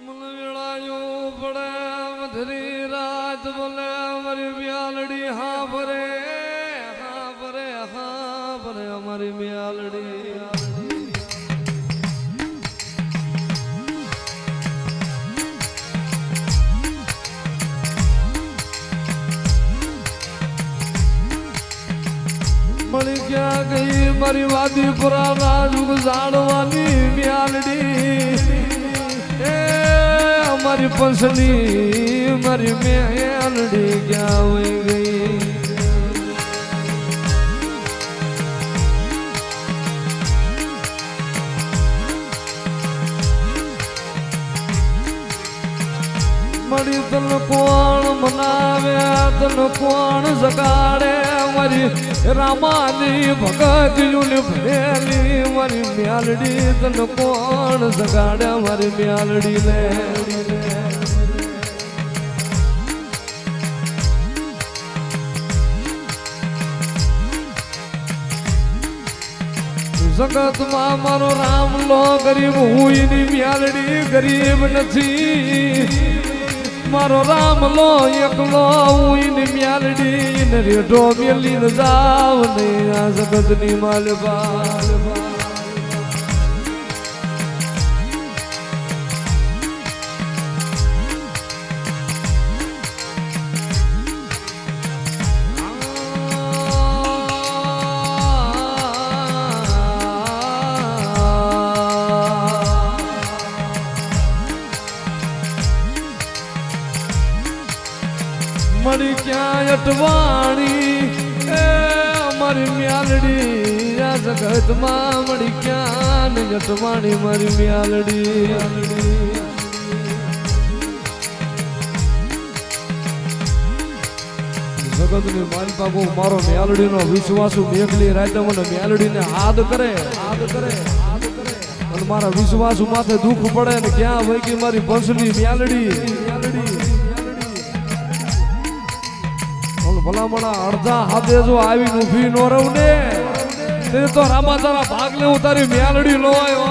મન વેળાયું પડે, મધરી રાત બોલે, અમારી મ્યાલડી હા ભરે હા ભરે હા ભરે, અમારી મ્યાલડી મળી ક્યાં ગઈ મારી વાદી પુરાના યુગ જાણવાની મ્યાલડી. એ અમારી પંસની મારી મ્યાલડી ક્યાં વહી તન કોણ જગાડે? મારી રામાની ભગત યુન ભરેલી, મારી મ્યાલડી તન કોણ જગાડે? મારી મ્યાલડી ને જગતમાં મારો રામ લો, ગરીબ હું એની મ્યાલડી ગરીબ નથી. મારો રામ લો, એકલો હું મ્યાલડી ને રેઢો મેલી ન જાવ ને આ જગતની માલબા મળી ક્યાં અટવાણી? એ અમારી મ્યાલડી, આ જગતમાં મળી ક્યાં અટવાણી મારી મ્યાલડી? જગતની બાબુ મારો મ્યાલડીનો વિશ્વાસુ મેઘલી રાતે મને મ્યાલડીને હાથ કરે. હાથ કરે અને મારા વિશ્વાસુ માથે દુઃખ પડે ને ક્યાં વૈકી મારી ભસલી મ્યાલડી મ્યાલડી? ભલામણા અડધા હાથે જો આવી ઊભી નો રહું ને, તે તો રામા તારા ભાગ લેવું તારી લો આવ્યો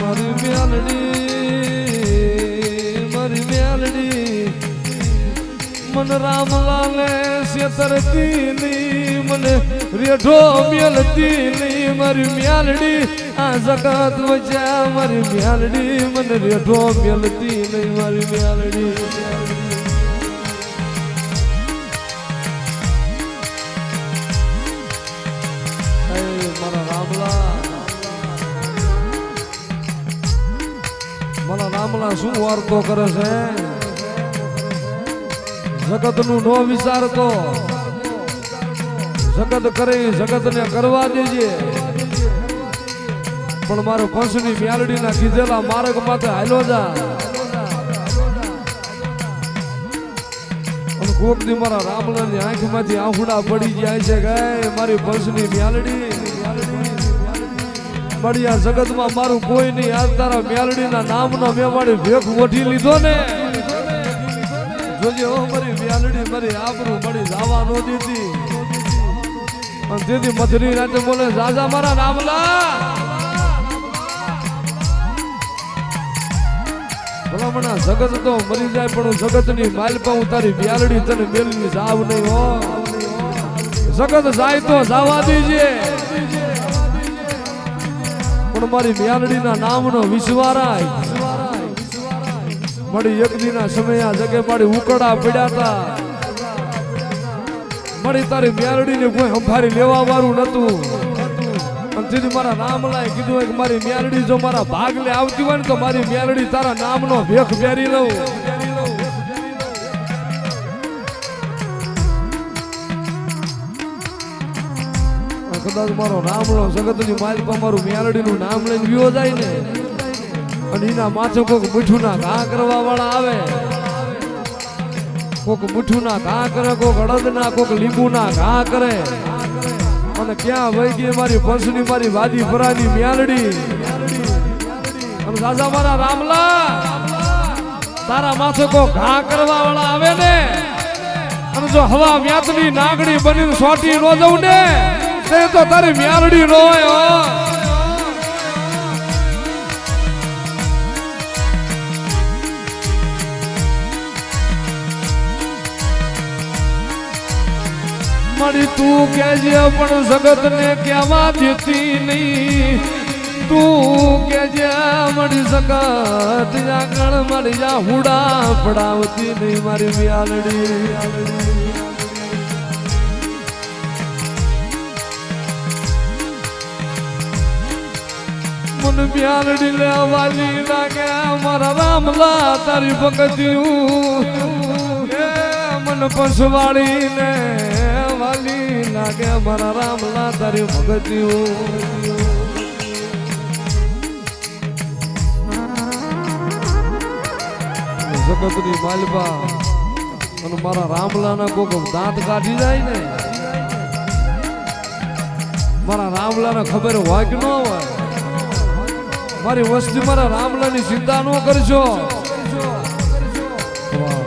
મારી મ્યાલડી મારી મ્યાલડી મન રામલાલે સેતરતી ની, મને રેઠો મેલતી નહીં મારી મ્યાલડી. આ જગત વચ્યા મારી મ્યાલડી. મને રેઠો મેલતી નહીં મારી મ્યાલડી. મારા રામલા. શું વાર્તો કરે છે? જગતનું નો વિચારતો. જગત કરે જગત ને કરવા દેજે. પણ મારો પંચની મ્યાલડી ના કીધેલા માર્ગ માથે હાલો જા. કોક દી મારા રામલા ની આંખમાંથી આંખડા પડી જાય છે ગાય મારી પંચની મ્યાલડી. મારી આ જગતમાં મારું કોઈ નહીં, આજ તારા મ્યાલડીના નામનો મેં મારી ભેખ ઓઠી લીધો ને. જોજે ઓ મારી મ્યાલડી, મારી આબરૂ મળી જાવા નો દીધી. દીદી મધુરી રાતે બોલે, રાજા મારા નામલા ભલામણા જગત તો મરી જાય, પણ જગતની માલપા હું તારી મ્યાલડી તને મેલની જાવ નહીં હો. જગત જાય તો જાવા દીજે. પણ મારી મ્યાલડીના નામનો વિશ્વારાય. એક દીના સમય જગે મારી ઉકડા પડ્યા હતા મારી તારી મ્યાલડીને કોઈ સંભારી લેવા વાળું નતું તેથી મારા નામ લાય કીધું હોય કે મારી મ્યારડી જો મારા ભાગ લે આવતી હોય ને તો મારી મ્યારડી તારા નામનો ભેખ પહેરી લઉં. કદાચ મારો રામલો જગતની માલિકા મારું મ્યાલડીનું નામ લઈને વિયો જાય ને. અને એના માથે કોક મીઠું ના ઘા કરવા વાળા આવે. કોક મીઠું ના ઘા કરે, કોક અડદ ના કોક લીંબુ ના ઘા કરે. અને ક્યાં વહી ગઈ મારી પંસની મારી વાદી ફરાની મ્યાલડી? અને રાજા મારા રામલા, તારા માથે કો ઘા કરવા વાળા આવે ને? અને જો હવા વ્યાતની નાગડી બની સોટી નો જવું ને, તે તારી મ્યાલડી નો હોય મારી તું કેજે પણ જગત ને કેવા દેતી નહીં. તું કેજે મળી જગત આગળ મારી જા હુડા પડાવતી નહીં મારી વ્યાલડી. મન વ્યાલડી લેવાલી લાગે મારા રામલા તારી ભગત્યું મન પસવાડી ને લાગે મારા રામલા તારી ભગત્યું જગતની માલબા અને મારા રામલાના કોક દાંત કાઢી જાય ને. મારા રામલાને ખબર હોય કે ન હોય. મારી વસ્તી મારા રામલાની ચિંતા ન કરજો. વાહ.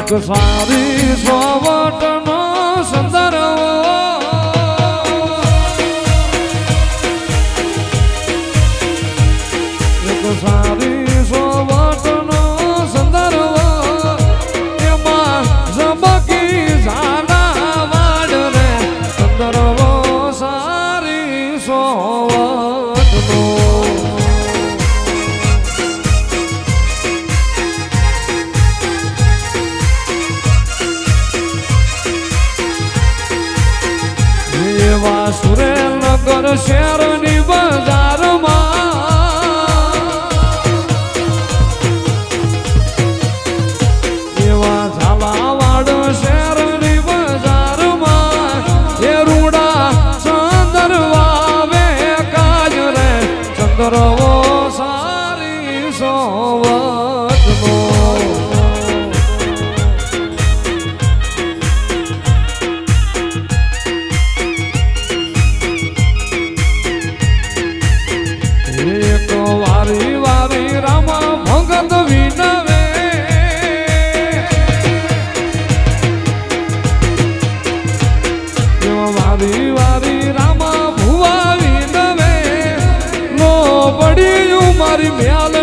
એક સારી સોવટનો એવા સુરેન્દ્રનગર શહેરની મારી મ્યાલડી